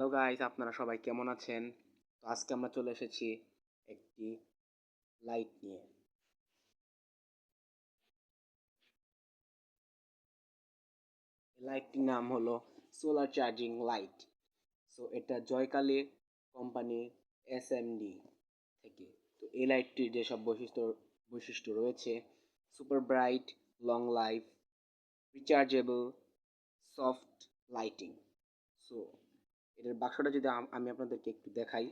Hello guys আপনারা সবাই কেমন আছেন? তো আজকে আমরা চলে এসেছি একটি লাইট নিয়ে। লাইটটির নাম হলো সোলার চার্জিং লাইট সো এটা জয়কালী কোম্পানির এসএমডি থেকে। তো এই লাইটটির যেসব বৈশিষ্ট্য বৈশিষ্ট্য রয়েছে super bright long life rechargeable soft lighting so এটার বাক্সটা যদি আমি আপনাদেরকে একটু দেখাই।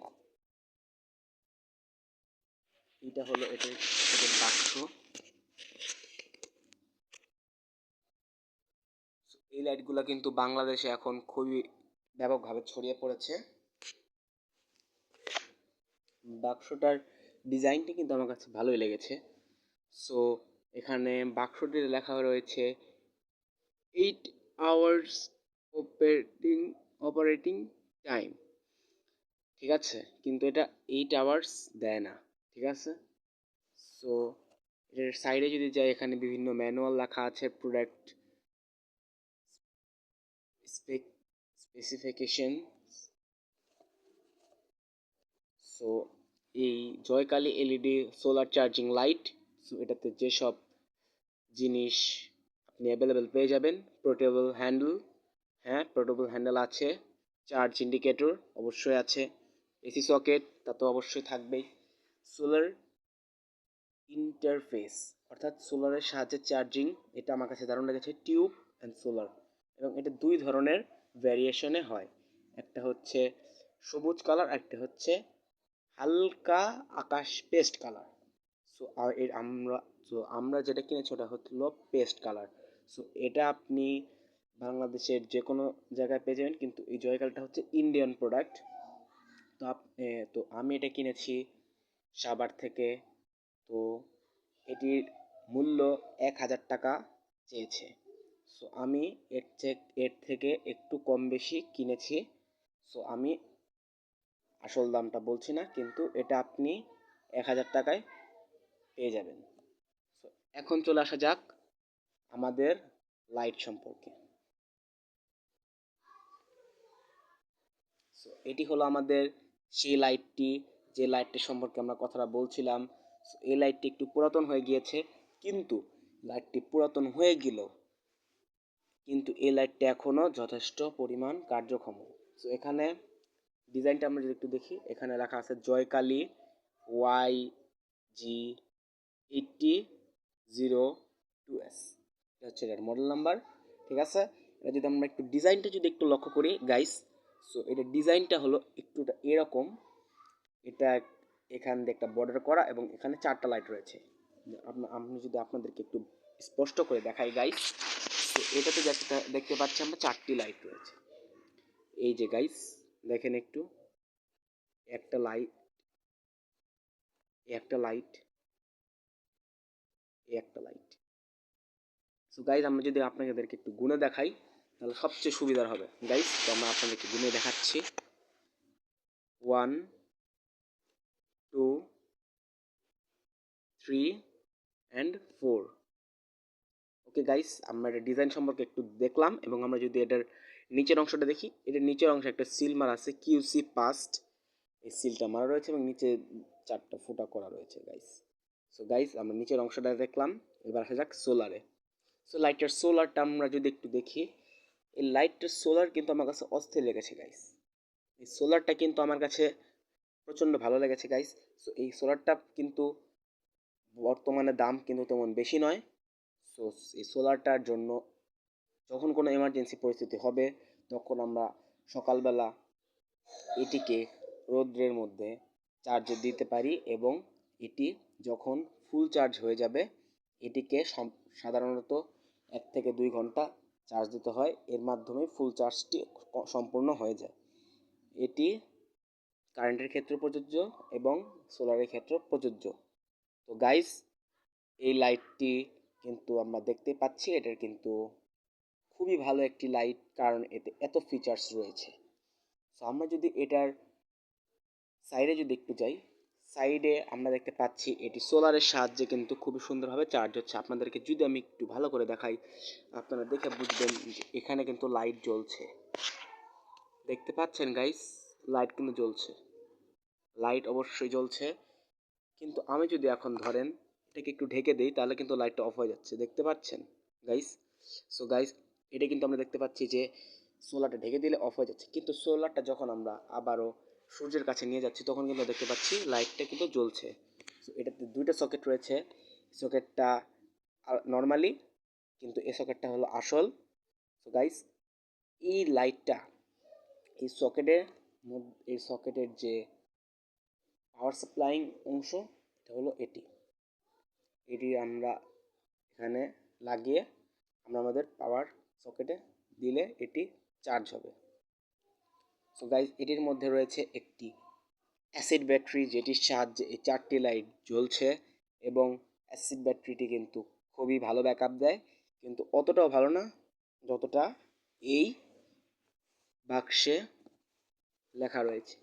এটা হলো এটার এটার বাক্স। এই লাইটগুলো কিন্তু বাংলাদেশে এখন খুবই ব্যাপকভাবে ছড়িয়ে পড়েছে। বাক্সটার ডিজাইনটি কিন্তু আমার কাছে ভালোই লেগেছে। সো এখানে বাক্সটির লেখা রয়েছে eight hours operating operating time ঠিক আছে? কিন্তু এটা এইট আওয়ার্স দেয় না, ঠিক আছে? সো এর সাইডে যদি যাই, এখানে বিভিন্ন ম্যানুয়াল লেখা আছে প্রোডাক্ট স্পেসিফিকেশন সো এই Joykali LED solar charging light so এটাতে যেসব জিনিস আপনি অ্যাভেলেবেল পেয়ে যাবেন পোর্টেবল হ্যান্ডেল হ্যাঁ পোর্টেবল হ্যান্ডেল আছে। চার্জ ইন্ডিকেটর অবশ্যই আছে। এসি সকেট তা তো অবশ্যই থাকবেই। সোলার ইন্টারফেস অর্থাৎ সোলারের সাহায্যে চার্জিং এটা আমার কাছে দারুণ লেগেছে টিউব অ্যান্ড সোলার এবং এটা দুই ধরনের ভ্যারিয়েশনে হয়। একটা হচ্ছে সবুজ কালার একটা হচ্ছে হালকা আকাশ পেস্ট কালার সো এর আমরা সো আমরা যেটা কিনেছি ওটা হলো পেস্ট কালার সো এটা আপনি বাংলাদেশের যে কোনো জায়গায় পেয়ে যাবেন। কিন্তু এই জয়কালটা হচ্ছে ইন্ডিয়ান প্রোডাক্ট তো আপ তো আমি এটা কিনেছি সাবার থেকে। তো এটির মূল্য এক হাজার টাকা চেয়েছে। সো আমি এর থেকে এর থেকে একটু কম বেশি কিনেছি। সো আমি আসল দামটা বলছি না, কিন্তু এটা আপনি এক হাজার টাকায় পেয়ে যাবেন। এখন চলে আসা যাক আমাদের লাইট সম্পর্কে সো এটি হলো আমাদের সেই লাইটটি, যে লাইটটি সম্পর্কে আমরা কথাটা বলছিলাম, এই লাইটটি একটু পুরাতন হয়ে গিয়েছে, কিন্তু লাইটটি পুরাতন হয়ে গেলেও কিন্তু এই লাইটটি এখনও যথেষ্ট পরিমাণ কার্যক্ষম। সো এখানে ডিজাইনটা আমরা যদি একটু দেখি, এখানে লেখা আছে Joykali Y G eighty zero two S. এটা হচ্ছে এটার মডেল নাম্বার ঠিক আছে? এটা যদি আমরা একটু ডিজাইনটা যদি একটু লক্ষ্য করি গাইস সো এটা ডিজাইনটা হলো একটুটা এরকম। এটা এখান দিয়ে একটা বর্ডার করা এবং এখানে চারটা লাইট রয়েছে। আপনার আমি যদি আপনাদেরকে একটু স্পষ্ট করে দেখাই গাইস তো এটাতে দেখতে পাচ্ছি আমরা, চারটি লাইট রয়েছে। এই যে গাইস দেখেন একটু। একটা লাইট একটা লাইট একটা লাইট সো গাইজ আমরা যদি আপনাদেরকে একটু গুণে দেখাই তাহলে সবচেয়ে সুবিধার হবে। গাইস তো আমরা আপনাদেরকে গুণে দেখাচ্ছি। One two three and four okay guys আমরা এটা ডিজাইন সম্পর্কে একটু দেখলাম এবং আমরা যদি এটার নিচের অংশটা দেখি, এটার নিচের অংশে একটা সিল মারা আছে কিউসি পাস্ট এই সিলটা মারা রয়েছে এবং নিচে চারটা ফুটা করা রয়েছে গাইস সো গাইস আমরা নিচের অংশটা দেখলাম। এবার আসা যাক সোলারে সো লাইটের সোলারটা আমরা যদি একটু দেখি এই লাইটটার সোলার কিন্তু আমার কাছে অস্থির লেগেছে গাইস এই সোলারটা কিন্তু আমার কাছে প্রচণ্ড ভালো লেগেছে গাইস সো এই সোলারটা কিন্তু বর্তমানে দাম কিন্তু তেমন বেশি নয়। সো এই সোলারটার জন্য যখন কোনো এমার্জেন্সি পরিস্থিতি হবে, তখন আমরা সকালবেলা এটিকে রৌদ্রের মধ্যে চার্জে দিতে পারি এবং এটি যখন ফুল চার্জ হয়ে যাবে, এটিকে সাধারণত এক থেকে দুই ঘণ্টা চার্জ দিতে হয়, এর মাধ্যমে ফুল চার্জটি সম্পূর্ণ হয়ে যায়। এটি কারেন্টের ক্ষেত্রে প্রযোজ্য এবং সোলারের ক্ষেত্রে প্রযোজ্য। তো গাইস এই লাইটটি কিন্তু আমরা দেখতে পাচ্ছি, এটার কিন্তু খুবই ভালো একটি লাইট কারণ এতে এত ফিচার্স রয়েছে। সো আমরা যদি এটার সাইডে যদি একটু যাই সাইডে আমরা দেখতে পাচ্ছি এটি সোলারের সাহায্যে কিন্তু খুবই সুন্দরভাবে চার্জ হচ্ছে। আপনাদেরকে যদি আমি একটু ভালো করে দেখাই, আপনারা দেখে বুঝবেন যে এখানে কিন্তু লাইট জ্বলছে। দেখতে পাচ্ছেন গাইস লাইট কিন্তু জ্বলছে। লাইট অবশ্যই জ্বলছে। কিন্তু আমি যদি এখন ধরেন এটাকে একটু ঢেকে দিই, তাহলে কিন্তু লাইটটা অফ হয়ে যাচ্ছে। দেখতে পাচ্ছেন গাইস সো গাইস এটা কিন্তু আমরা দেখতে পাচ্ছি যে সোলারটা ঢেকে দিলে অফ হয়ে যাচ্ছে। কিন্তু সোলারটা যখন আমরা আবারও সূর্যের কাছে নিয়ে যাচ্ছি, তখন কিন্তু দেখতে পাচ্ছি লাইটটা কিন্তু জ্বলছে। এটাতে দুইটা সকেট রয়েছে। সকেটটা নর্মালি কিন্তু এই সকেটটা হলো আসল। সো গাইস এই লাইটটা এই সকেটের এই সকেটের যে পাওয়ার সাপ্লাইং অংশ, এটা হলো এটি। এটি আমরা এখানে লাগিয়ে আমরা আমাদের পাওয়ার সকেটে দিলে এটি চার্জ হবে। সো গাইজ এটির মধ্যে রয়েছে একটি অ্যাসিড ব্যাটারি যেটির সাহায্যে এই চারটি লাইট জ্বলছে এবং অ্যাসিড ব্যাটারিটি কিন্তু খুবই ভালো ব্যাকআপ দেয়। কিন্তু অতটাও ভালো না যতটা এই বাক্সে লেখা রয়েছে।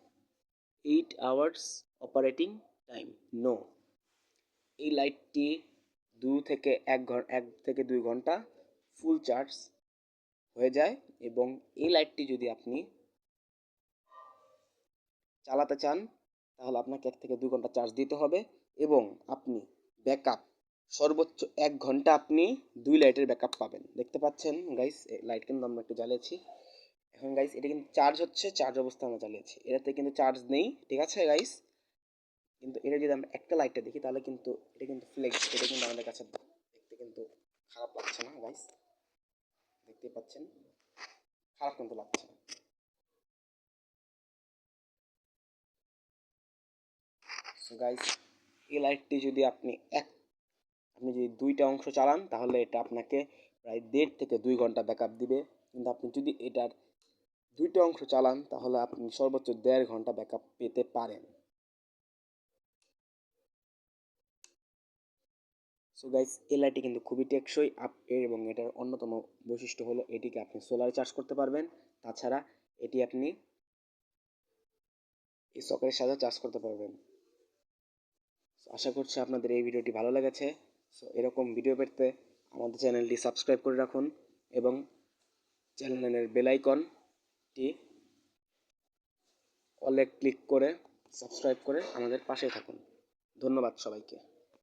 Eight hours operating time no এই লাইটটি দু থেকে এক ঘণ্টা এক থেকে দুই ঘণ্টা ফুল চার্জ হয়ে যায় এবং এই লাইটটি যদি আপনি চালাতে চান, তাহলে আপনাকে এক থেকে দুই ঘণ্টা চার্জ দিতে হবে এবং আপনি ব্যাকআপ সর্বোচ্চ এক ঘণ্টা আপনি দুই লাইটের ব্যাকআপ পাবেন। দেখতে পাচ্ছেন গাইস লাইট কিন্তু আমরা একটু জ্বালিয়েছি। এখন গাইস এটা কিন্তু চার্জ হচ্ছে চার্জ অবস্থা আমরা জ্বালিয়েছি। এটাতে কিন্তু চার্জ নেই, ঠিক আছে গাইস কিন্তু এটা যদি আমরা একটা লাইটটা দেখি, তাহলে কিন্তু এটা কিন্তু ফ্লেক্স এটা কিন্তু আমাদের কাছে দেখতে কিন্তু খারাপ লাগছে না গাইস দেখতে পাচ্ছেন? খারাপ কিন্তু লাগছে না। সো গাইস এই লাইটটি যদি আপনি এক, আপনি যদি দুইটা অংশ চালান, তাহলে এটা আপনাকে প্রায় দেড় থেকে দুই ঘণ্টা ব্যাকআপ দিবে। কিন্তু আপনি যদি এটার দুইটা অংশ চালান, তাহলে আপনি সর্বোচ্চ দেড় ঘণ্টা ব্যাকআপ পেতে পারেন। সো গাইস এই লাইটটি কিন্তু খুবই টেকসই আপ এবং এটার অন্যতম বৈশিষ্ট্য হলো এটিকে আপনি সোলারে চার্জ করতে পারবেন। তাছাড়া এটি আপনি এই সকেটের সাথে চার্জ করতে পারবেন। আশা করছি আপনাদের এই ভিডিওটি ভালো লেগেছে। সো এরকম ভিডিও পেতে আমাদের চ্যানেলটি সাবস্ক্রাইব করে রাখুন এবং চ্যানেলের বেলাইকনটি অলে ক্লিক করে সাবস্ক্রাইব করে আমাদের পাশে থাকুন। ধন্যবাদ সবাইকে।